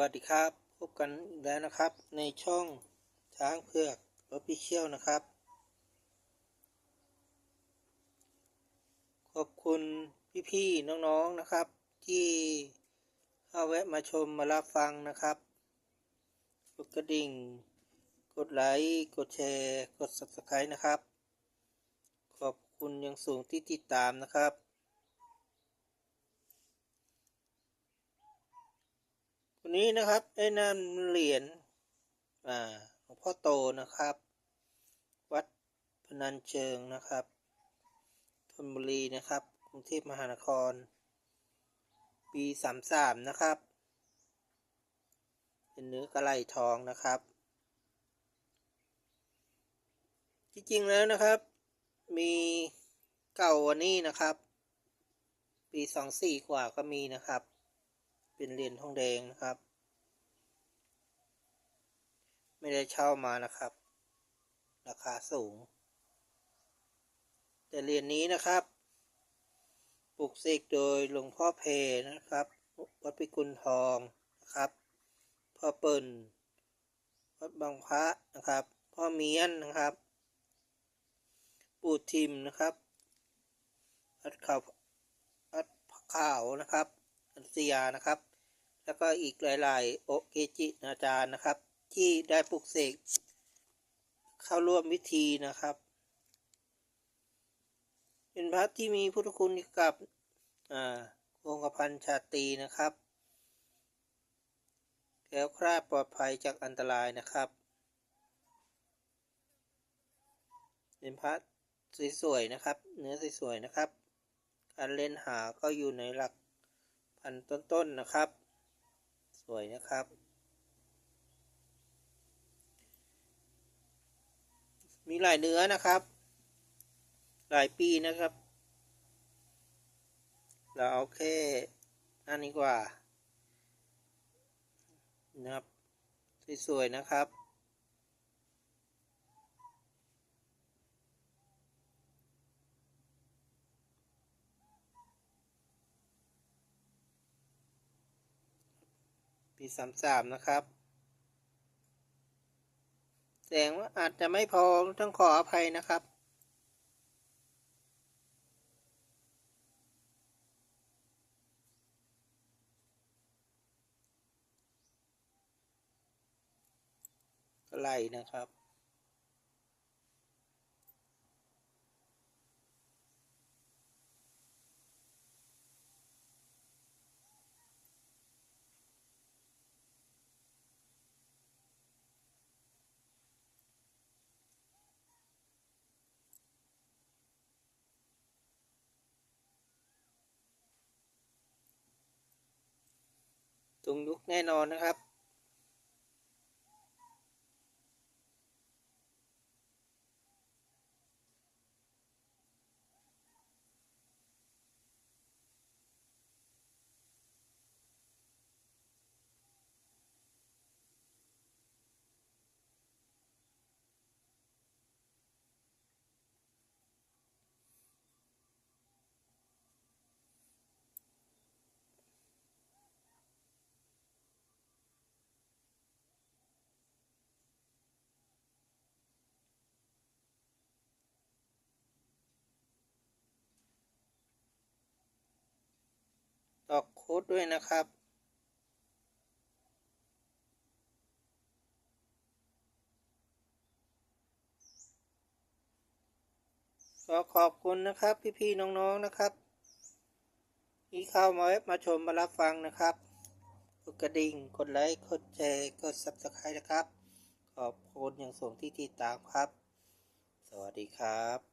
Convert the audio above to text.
วัสดีครับ พบกันอีกแล้วนะครับ ในช่องช้างเผือกออฟฟิเชียลนะครับ ขอบคุณพี่ๆน้องๆนะครับ ที่เข้าแวะมาชมมารับฟังนะครับ กดกระดิ่ง กดไลค์กดแชร์ กด subscribe นะครับ ขอบคุณอยังสูงที่ติดตามนะครับ นี้นะครับได้นำเหรียญอ่าหลวงพ่อโตนะครับ วัดพนัญเชิงนะครับธนบุรีนะครับกรุงเทพมหานคร ปีสามสามนะครับ เป็นเนื้อกระไหลทองนะครับ จริงๆแล้วนะครับ มีเก่าวันนี้นะครับ ปีสองสี่กว่าก็มีนะครับ เป็นเหรียญทองแดงนะครับ ไม่ได้เช่ามานะครับ ราคาสูง แต่เหรียญนี้นะครับปลูกเสกโดยหลวงพ่อเพนะครับ วัดพิกุลทองนะครับ พ่อเปิ่นวัดบางพระนะครับ พ่อเมียนนะครับ ปู่ทิมนะครับวัดเขาวัดขาวนะครับ อันสยานะครับ แล้วก็อีกหลายๆโอเกจิอาจารย์นะครับ ที่ได้ปลุกเสกเข้าร่วมพิธีนะครับ เป็นพระที่มีพุทธคุณกับอ่าคงกพันชาตีนะครับแล้วคลาดปลอดภัยจากอันตรายนะครับ เป็นพระสวยๆนะครับ เนื้อสวยๆนะครับ การเล่นหาก็อยู่ในหลัก พันต้นๆนะครับ สวยนะครับ มีหลายเนื้อนะครับ หลายปีนะครับ เราเอาแค่นั่นนี้กว่านะครับ สวยๆนะครับ ปีสามสามนะครับแสดงว่าอาจจะไม่พอต้องขออภัยนะครับไล่นะครับ ตรงยุกแน่นอนนะครับ ค้ดด้วยนะครับก็ขอบคุณนะครับพี่ๆน้องๆนะครับ ที่เข้ามาแวะมาชมมารับฟังนะครับกดกระดิ่งกดไลค์กดแชร์กด subscribe นะครับ ขอบคุณอย่างสูงที่ติดตามครับ สวัสดีครับ